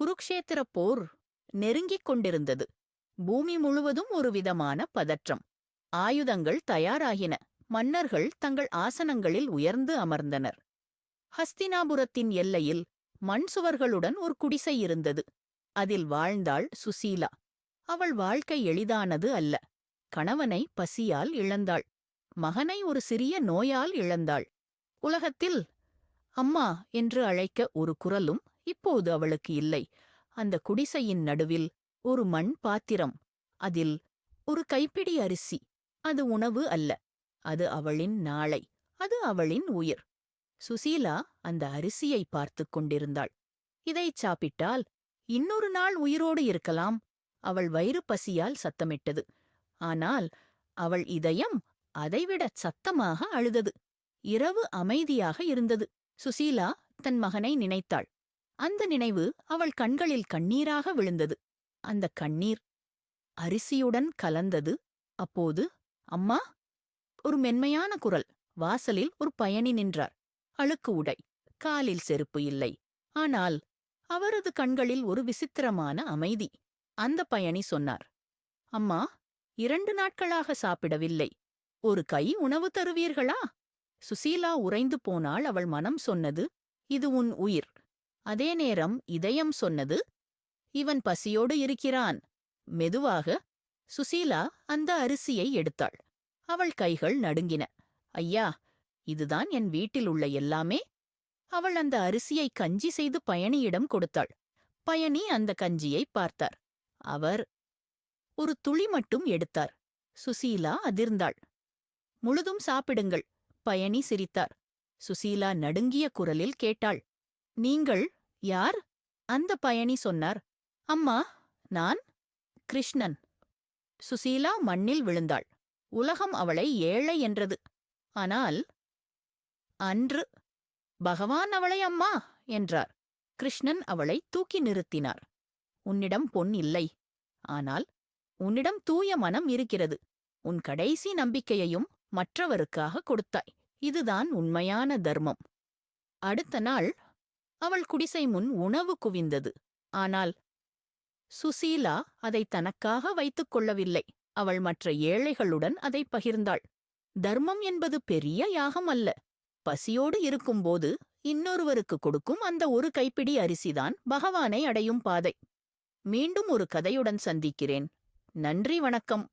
குருக்ஷேத்திரப் போர் நெருங்கிக் கொண்டிருந்தது. பூமி முழுவதும் ஒரு விதமான பதற்றம். ஆயுதங்கள் தயாராகின. மன்னர்கள் தங்கள் ஆசனங்களில் உயர்ந்து அமர்ந்தனர். ஹஸ்தினாபுரத்தின் எல்லையில் மண் சுவர்களுடன் ஒரு குடிசை இருந்தது. அதில் வாழ்ந்தாள் சுசீலா. அவள் வாழ்க்கை எளிதானது அல்ல. கணவனை பசியால் இழந்தாள். மகனை ஒரு சிறிய நோயால் இழந்தாள். உலகத்தில் அம்மா என்று அழைக்க ஒரு குரலும் இப்போது அவளுக்கு இல்லை. அந்த குடிசையின் நடுவில் ஒரு மண் பாத்திரம் அதில் ஒரு கைப்பிடி அரிசி அது உணவு அல்ல. அது அவளின் நாளை அது அவளின் உயிர். சுசீலா அந்த அரிசியை பார்த்துக் கொண்டிருந்தாள். இதைச் சாப்பிட்டால் இன்னொரு நாள் உயிரோடு இருக்கலாம். அவள் வயிறு பசியால் சத்தமிட்டது. ஆனால் அவள் இதயம் அதைவிடச் சத்தமாக அழுதது. இரவு அமைதியாக இருந்தது. சுசீலா தன் மகனை நினைத்தாள். அந்த நினைவு அவள் கண்களில் கண்ணீராக விழுந்தது. அந்த கண்ணீர் அரிசியுடன் கலந்தது. அப்போது அம்மா! ஒரு மென்மையான குரல். வாசலில் ஒரு பயணி நின்றார். அழுக்கு உடை. காலில் செருப்பு இல்லை. ஆனால் அவரது கண்களில் ஒரு விசித்திரமான அமைதி. அந்த பயணி சொன்னார் அம்மா இரண்டு நாட்களாக சாப்பிடவில்லை. ஒரு கை உணவு தருவீர்களா? சுசீலா உறைந்து போனாள் அவள் மனம் சொன்னது இது உன் உயிர். அதே நேரம் இதயம் சொன்னது இவன் பசியோடு இருக்கிறான். மெதுவாக சுசீலா அந்த அரிசியை எடுத்தாள். அவள் கைகள் நடுங்கின. ஐயா இதுதான் என் வீட்டில் உள்ள எல்லாமே. அவள் அந்த அரிசியை கஞ்சி செய்து பயணியிடம் கொடுத்தாள். பயணி அந்த கஞ்சியை பார்த்தார். அவர் ஒரு துளி மட்டும் எடுத்தார். சுசீலா அதிர்ந்தாள். முழுதும் சாப்பிடுங்கள். பயணி சிரித்தார். சுசீலா நடுங்கிய குரலில் கேட்டாள். நீங்கள் யார்? அந்த பயணி சொன்னார். அம்மா நான் கிருஷ்ணன். சுசீலா மண்ணில் விழுந்தாள். உலகம் அவளை ஏழை என்றது. ஆனால் அன்று பகவான் அவளை அம்மா என்றார். கிருஷ்ணன் அவளை தூக்கி நிறுத்தினார். உன்னிடம் பொன் இல்லை. ஆனால் உன்னிடம் தூய மனம் இருக்கிறது. உன் கடைசி நம்பிக்கையையும் மற்றவருக்காக கொடுத்தாய். இதுதான் உண்மையான தர்மம். அடுத்த நாள் அவள் குடிசை முன் உணவு குவிந்தது. ஆனால் சுசீலா அதை தனக்காக வைத்துக் கொள்ளவில்லை. அவள் மற்ற ஏழைகளுடன் அதை பகிர்ந்தாள். தர்மம் என்பது பெரிய யாகம் அல்ல. பசியோடு இருக்கும்போது இன்னொருவருக்கு கொடுக்கும் அந்த ஒரு கைப்பிடி அரிசிதான் பகவானை அடையும் பாதை. மீண்டும் ஒரு கதையுடன் சந்திக்கிறேன். நன்றி வணக்கம்.